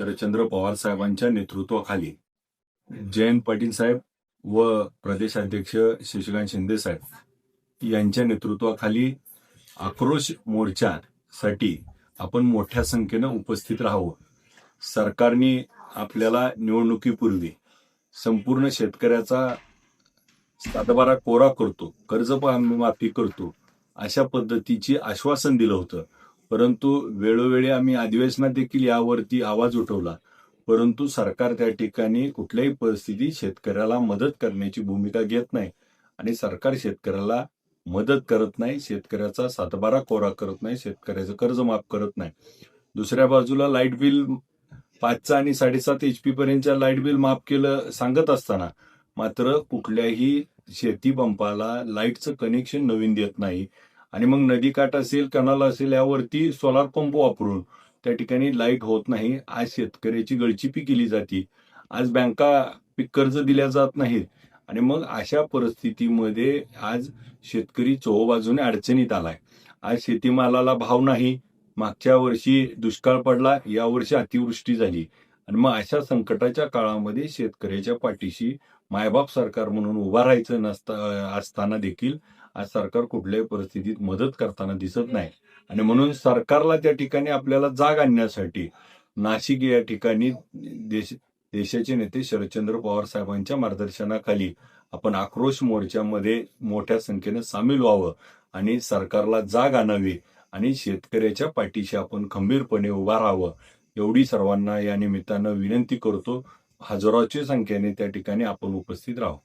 शरदचंद्र पवार साहेबांच्या नेतृत्वाखाली जयंत पाटील साहेब व प्रदेशाध्यक्ष शशिकांत शिंदे साहेब यांच्या नेतृत्वाखाली आक्रोश मोर्चासाठी आपण मोठ्या संख्येनं उपस्थित राहावं. सरकारने आपल्याला निवडणुकीपूर्वी संपूर्ण शेतकऱ्याचा सातबारा कोरा करतो कर्ज माफी करतो अशा पद्धतीची आश्वासन दिलं होतं. परंतु वेळोवेळी आम्ही अधिवेशनात देखील यावरती आवाज उठवला. परंतु सरकार त्या ठिकाणी कुठल्याही परिस्थितीत शेतकऱ्याला मदत करण्याची भूमिका घेत नाही आणि सरकार शेतकऱ्याला मदत करत नाही शेतकऱ्याचा सातबारा कोरा करत नाही शेतकऱ्याचं कर्ज माफ करत नाही. दुसऱ्या बाजूला लाइट बिल पाचचा आणि साडेसात एच पी पर्यंतच्या लाइट बिल माफ केलं सांगत असताना मात्र कुठल्याही शेती पंपाला लाईटचं कनेक्शन नवीन देत नाही. आणि मग नदीकाठ असेल कनाल असेल यावरती सोलार पंप वापरून त्या ठिकाणी लाइट होत नाही. आज शेतकऱ्याची गळचिपी केली जाते. आज बँका पीक कर्ज दिल्या जात नाहीत. आणि मग अशा परिस्थितीमध्ये आज शेतकरी चोहोबाजूने अडचणीत आलाय. आज शेतीमालाला भाव नाही. मागच्या वर्षी दुष्काळ पडला यावर्षी अतिवृष्टी झाली. आणि मग अशा संकटाच्या काळामध्ये शेतकऱ्याच्या पाठीशी मायबाप सरकार म्हणून उभा राहायचं नसता असताना देखील आज सरकार कुठल्याही परिस्थितीत मदत करताना दिसत नाही. आणि म्हणून सरकारला त्या ठिकाणी आपल्याला जाग आणण्यासाठी नाशिक या ठिकाणी देश देशाचे नेते शरदचंद्र पवार साहेबांच्या मार्गदर्शनाखाली आपण आक्रोश मोर्चामध्ये मोठ्या संख्येने सामील व्हावं आणि सरकारला जाग आणावी आणि शेतकऱ्याच्या पाठीशी आपण खंबीरपणे उभा राहावं. एवढी सर्वांना या निमित्तानं विनंती करतो. हजारोच्या संख्येने त्या ठिकाणी आपण उपस्थित राहू.